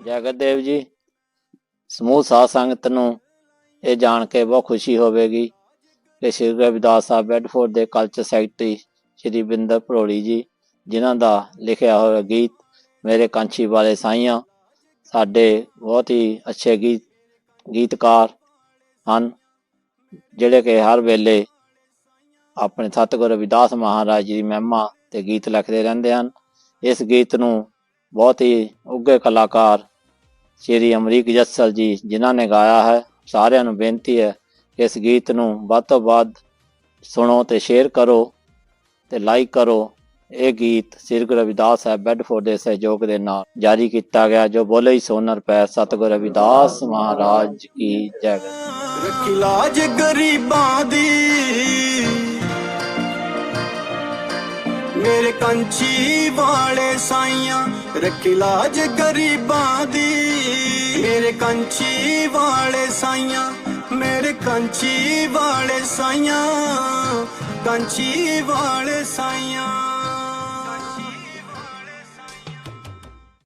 ਜਗਤ ਦੇਵ ਜੀ, ਸਮੂਹ ਸਾਧ ਸੰਗਤ ਨੂੰ ਇਹ ਜਾਣ ਕੇ ਬਹੁਤ ਖੁਸ਼ੀ ਹੋਵੇਗੀ ਕਿ ਸ਼੍ਰੀ ਗੁਰੂ ਰਵਿਦਾਸ ਸਾਹਿਬ ਬੈਡਫੋਰਡ ਦੇ ਕਲਚਰ ਸੈਕਟਰੀ ਸ਼੍ਰੀ ਬਿੰਦਰ ਭਰੋੜੀ ਜੀ, ਜਿਨ੍ਹਾਂ ਦਾ ਲਿਖਿਆ ਹੋਇਆ ਗੀਤ ਮੇਰੇ ਕਾਂਛੀ ਵਾਲੇ ਸਾਈਆਂ ਸਾਡੇ ਬਹੁਤ ਹੀ ਅੱਛੇ ਗੀਤ, ਗੀਤਕਾਰ ਹਨ, ਜਿਹੜੇ ਕਿ ਹਰ ਵੇਲੇ ਆਪਣੇ ਸਤਿਗੁਰੂ ਰਵਿਦਾਸ ਮਹਾਰਾਜ ਜੀ ਦੀ ਮਹਿਮਾ ਤੇ ਗੀਤ ਲਿਖਦੇ ਰਹਿੰਦੇ ਹਨ। ਇਸ ਗੀਤ ਨੂੰ ਬਹੁਤ ਹੀ ਉੱਘੇ ਕਲਾਕਾਰ ਸ਼੍ਰੀ ਅਮਰੀਕ ਜੱਸਲ ਜੀ, ਜਿਨ੍ਹਾਂ ਨੇ ਗਾਇਆ ਹੈ, ਸਾਰਿਆਂ ਨੂੰ ਬੇਨਤੀ ਹੈ, ਇਸ ਗੀਤ ਨੂੰ ਵੱਧ ਤੋਂ ਵੱਧ ਸੁਣੋ ਤੇ ਸ਼ੇਅਰ ਕਰੋ ਤੇ ਲਾਈਕ ਕਰੋ। ਇਹ ਗੀਤ ਸ੍ਰੀ ਗੁਰੂ ਰਵਿਦਾਸ ਸਾਹਿਬ ਬੈਡਫੋਰਡ ਦੇ ਸਹਿਯੋਗ ਦੇ ਨਾਲ ਜਾਰੀ ਕੀਤਾ ਗਿਆ, ਜੋ ਬੋਲੇ ਹੀ ਸੋਨਰ ਪੈ, ਸਤਿਗੁਰੂ ਰਵਿਦਾਸ ਮਹਾਰਾਜ ਕੀ ਜੈ। ਰੱਖੀ ਲਾਜ ਗਰੀਬਾਂ ਦੀ ਮੇਰੇ ਕੰਚੀ ਵਾਲੇ ਸਾਈਆਂ, ਰੱਖੀ ਲਾਜ ਗਰੀਬਾਂ ਦੀ। ਮੇਰੇ ਕੰਚੀ ਵਾਲੇ ਸਾਈਆਂ, ਮੇਰੇ ਕੰਚੀ ਵਾਲੇ ਸਾਈਆਂ ਕੰਚੀ ਵਾਲੇ ਸਾਈਆਂ।